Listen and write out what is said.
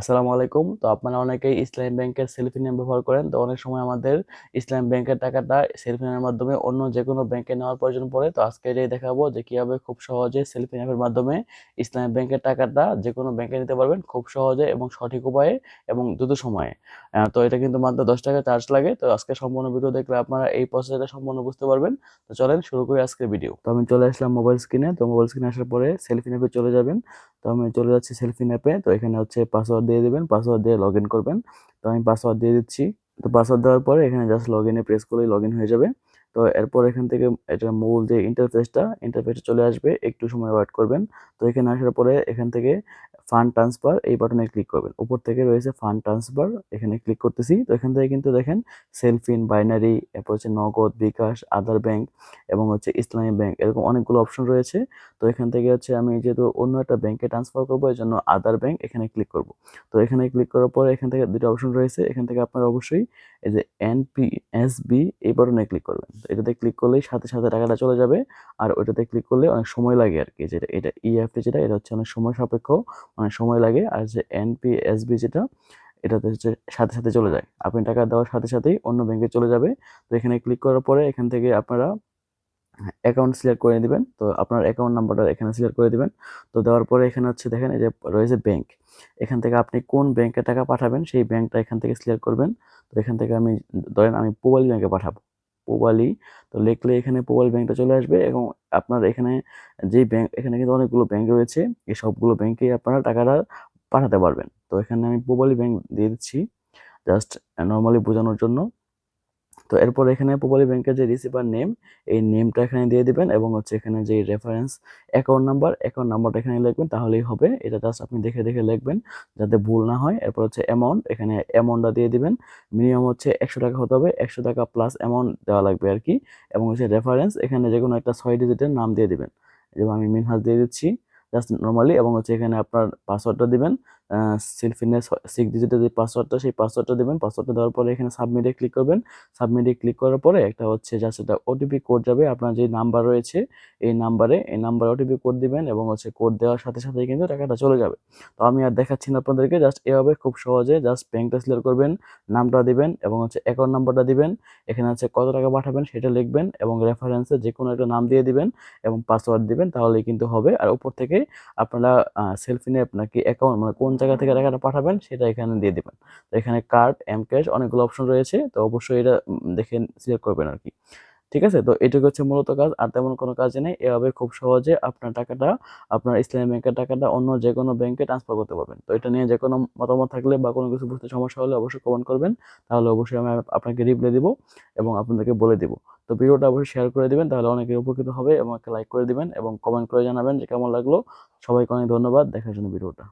আসসালামু আলাইকুম। তো আপনারা অনেকেই ইসলামী ব্যাংকের সেলফি নেম ব্যবহার করেন, তো অনেক সময় আমাদের ইসলামী ব্যাংকের টাকাটা সেলফি নেমের মাধ্যমে অন্য যে কোনো ব্যাংকে নেওয়ার প্রয়োজন পড়ে। তো আজকে এটাই দেখাবো যে কীভাবে খুব সহজে সেলফি নেমের মাধ্যমে ইসলামী ব্যাংকের টাকাটা যে কোনো ব্যাংকে নিতে পারবেন খুব সহজে এবং সঠিক উপায়ে এবং দ্রুত সময়ে। তো এটা কিন্তু মাত্র দশ টাকা চার্জ লাগে। তো আজকে সম্পূর্ণ ভিডিও দেখলে আপনারা এই প্রসেসটা সম্পূর্ণ বুঝতে পারবেন। তো চলেন শুরু করি আজকের ভিডিও তো আমি চলে আসলাম মোবাইল স্ক্রিনে তো মোবাইল স্ক্রিনে আসার পরে সেলফি নেপে চলে যাবেন। তো আমি চলে যাচ্ছি সেলফি নেপে তো এখানে হচ্ছে পাসওয়ার্ড দিয়ে দেবেন পাসওয়ার্ড দিয়ে লগ ইন করবেন। তো আমি পাসওয়ার্ড দিয়ে দিচ্ছি। তো পাসওয়ার্ড দেওয়ার পরে এখানে জাস্ট লগ ইনে প্রেস করলেই লগ ইন হয়ে যাবে। তো এরপর এখান থেকে এটার মূল যে ইন্টারফেসটা ইন্টারফেসে চলে আসবে, একটু সময় ওয়েট করবেন। তো এখানে আসার পরে এখান থেকে ফান্ড ট্রান্সফার এই বাটনে ক্লিক করবেন। উপর থেকে রয়েছে ফান্ড ট্রান্সফার এখানে ক্লিক করতেছি। তো এখান থেকে কিন্তু দেখেন সেলফিন বাইনারি এরপর হচ্ছে নগদ, বিকাশ আদার ব্যাংক এবং হচ্ছে ইসলামী ব্যাংক এরকম অনেকগুলো অপশন রয়েছে। তো এখান থেকে হচ্ছে আমি যেহেতু অন্য একটা ব্যাংকে ট্রান্সফার করব এই জন্য আদার ব্যাংক এখানে ক্লিক করব। তো এখানে ক্লিক করার পরে এখান থেকে দুটো অপশন রয়েছে। এখান থেকে আপনারা অবশ্যই এই যে এনপি এসবি এই বাটনে ক্লিক করবেন। এটাতে ক্লিক করলেই সাথে সাথে টাকাটা চলে যাবে। আর ওইটাতে ক্লিক করলে অনেক সময় লাগে আর কি, যেটা এটা ইএফটি যেটা, এটা হচ্ছে অনেক সময় সাপেক্ষ, অনেক সময় লাগে। আর যে এনপি এসবি যেটা, এটাতে হচ্ছে সাথে সাথে চলে যায়। আপনি টাকা দেওয়ার সাথে সাথেই অন্য ব্যাংকে চলে যাবে। তো এখানে ক্লিক করার পরে এখান থেকে আপনারা অ্যাকাউন্ট সিলেক্ট করে দিবেন। তো আপনার অ্যাকাউন্ট নাম্বারটা এখানে সিলেক্ট করে দিবেন। তো দেওয়ার পরে এখানে হচ্ছে দেখেন, এই যে রয়েছে ব্যাংক এখান থেকে আপনি কোন ব্যাংকে টাকা পাঠাবেন, সেই ব্যাংকটা এখান থেকে সিলেক্ট করবেন। তো এখান থেকে আমি, ধরেন আমি পোবালি ব্যাংকে পাঠাবো। পোবালি তো লিখলে এখানে পোবালি ব্যাংকটা চলে আসবে এবং আপনার এখানে যেই ব্যাংক এখানে কিন্তু অনেকগুলো ব্যাংক রয়েছে। এই সবগুলো ব্যাংকেই আপনারা টাকাটা পাঠাতে পারবেন। তো এখানে আমি পোবালি ব্যাংক দিয়ে দিচ্ছি জাস্ট নর্মালি বোঝানোর জন্য। তো এরপর এখানে পোপালি ব্যাংকের যে রিসিভার নেম এই নেমটা এখানে দিয়ে দিবেন এবং হচ্ছে এখানে যে রেফারেন্স অ্যাকাউন্ট নাম্বার অ্যাকাউন্ট নাম্বারটা এখানে লিখবেন, তাহলেই হবে। এটা জাস্ট আপনি দেখে দেখে লিখবেন যাতে ভুল না হয়। এরপর হচ্ছে অ্যামাউন্ট এখানে অ্যামাউন্টটা দিয়ে দিবেন। মিনিমাম হচ্ছে একশো টাকা হতে হবে। একশো টাকা প্লাস অ্যামাউন্ট দেওয়া লাগবে আর কি। এবং হচ্ছে রেফারেন্স এখানে যে কোনো একটা ছয় ডিজিটের নাম দিয়ে দিবেন। যেমন আমি মিনহাজ দিয়ে দিচ্ছি জাস্ট নর্মালি এবং হচ্ছে এখানে আপনার পাসওয়ার্ডটা দিবেন। সেলফিনের সিক্স ডিজিটের যে পাসওয়ার্ডটা সেই পাসওয়ার্ডটা দেবেন। পাসওয়ার্ডটা দেওয়ার পরে এখানে সাবমিটে ক্লিক করবেন। সাবমিটে ক্লিক করার পরে একটা হচ্ছে যা সেটা ওটিপি কোড যাবে। আপনার যে নাম্বার রয়েছে, এই নাম্বারে এই নাম্বারে ওটিপি কোড দিবেন এবং হচ্ছে কোড দেওয়ার সাথে সাথেই কিন্তু টাকাটা চলে যাবে। তো আমি আর দেখাচ্ছি না আপনাদেরকে জাস্ট এভাবে খুব সহজে জাস্ট ব্যাংকটা সিলেক্ট করবেন, নামটা দিবেন এবং হচ্ছে অ্যাকাউন্ট নাম্বারটা দিবেন। এখানে হচ্ছে কত টাকা পাঠাবেন সেটা লিখবেন এবং রেফারেন্সে যে কোনো একটা নাম দিয়ে দিবেন এবং পাসওয়ার্ড দিবেন, তাহলেই কিন্তু হবে। আর উপর থেকে আপনারা সেলফি নিয়ে আপনাকে অ্যাকাউন্ট মানে কোন জায়গা থেকে টাকাটা পাঠাবেন, সেটা এখানে দিয়ে দিবেন। তো এখানে কার্ড এম ক্যাশ অনেকগুলো অপশন রয়েছে, তো অবশ্যই এটা দেখে সিলেক্ট করবেন আর কি। ঠিক আছে? তো এটুকু হচ্ছে মূলত কাজ, আর তেমন কোনো কাজ নেই। এভাবে খুব সহজে আপনার টাকাটা, আপনার ইসলামী ব্যাংকের টাকাটা অন্য যে কোনো ব্যাংকে ট্রান্সফার করতে পারবেন। তো এটা নিয়ে যে কোনো মতামত থাকলে বা কোনো কিছু বুঝতে সমস্যা হলে অবশ্যই কমেন্ট করবেন। তাহলে অবশ্যই আমি আপনাকে রিপ্লাই দিব এবং আপনাদেরকে বলে দিব। তো ভিডিওটা অবশ্যই শেয়ার করে দিবেন, তাহলে অনেকে উপকৃত হবে এবং একটা লাইক করে দিবেন এবং কমেন্ট করে জানাবেন যে কেমন লাগল। সবাইকে অনেক ধন্যবাদ। দেখার জন্য ভিডিওটা।